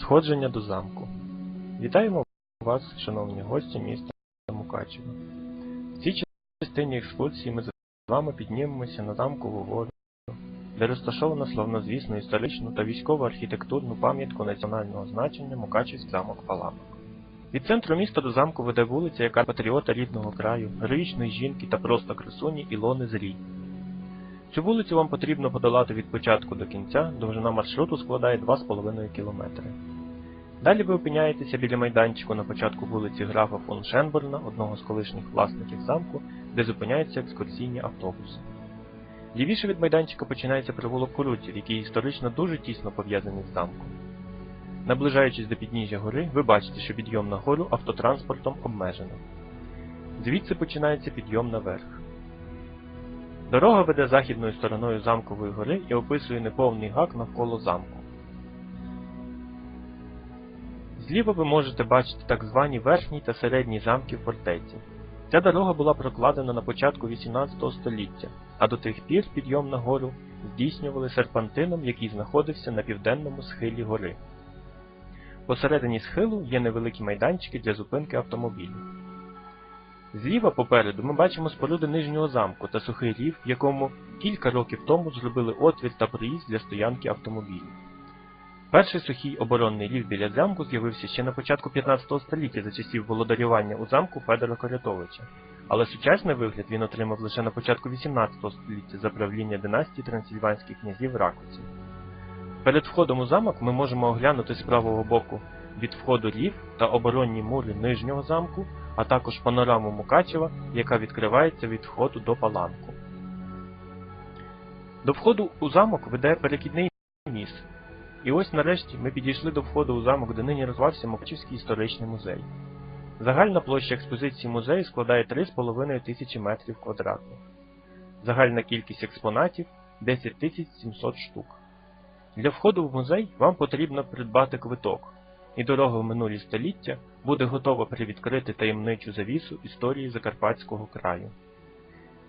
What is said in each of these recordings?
Сходження до замку. Вітаємо вас, шановні гості міста Мукачево. В цій частині екскурсії ми з вами піднімемося на замкову гору, де розташовано славнозвісну історичну та військово-архітектурну пам'ятку національного значення Мукачевський замок Паланок. Від центру міста до замку веде вулиця, яка патріота рідного краю, героїчної жінки та просто красуні Ілони Зрій. Цю вулицю вам потрібно подолати від початку до кінця, довжина маршруту складає 2,5 км. Далі ви опиняєтеся біля майданчику на початку вулиці графа фон Шенберна, одного з колишніх власників замку, де зупиняються екскурсійні автобуси. Лівіше від майданчика починається провулок Куруців, який історично дуже тісно пов'язаний з замком. Наближаючись до підніжжя гори, ви бачите, що підйом на гору автотранспортом обмежено. Звідси починається підйом наверх. Дорога веде західною стороною замкової гори і описує неповний гак навколо замку. Зліва ви можете бачити так звані верхні та середні замки в фортеці. Ця дорога була прокладена на початку 18 століття, а до тих пір підйом на гору здійснювали серпантином, який знаходився на південному схилі гори. Посередині схилу є невеликі майданчики для зупинки автомобілів. Зліва попереду ми бачимо споруди нижнього замку та сухий рів, в якому кілька років тому зробили отвір та проїзд для стоянки автомобілів. Перший сухий оборонний рів біля замку з'явився ще на початку 15 століття за часів володарювання у замку Федора Корятовича, але сучасний вигляд він отримав лише на початку 18 століття за правління династії трансильванських князів Ракоців. Перед входом у замок ми можемо оглянути з правого боку від входу рів та оборонні мури нижнього замку, а також панораму Мукачева, яка відкривається від входу до паланку. До входу у замок веде перекідний міст. І ось нарешті ми підійшли до входу у замок, де нині розвивався Мукачівський історичний музей. Загальна площа експозиції музею складає 3,5 тисячі метрів квадратних. Загальна кількість експонатів 10 700 штук. Для входу в музей вам потрібно придбати квиток, і дорога в минулі століття буде готова привідкрити таємничу завісу історії Закарпатського краю.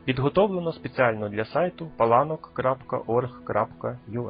Підготовлено спеціально для сайту palanok.org.ua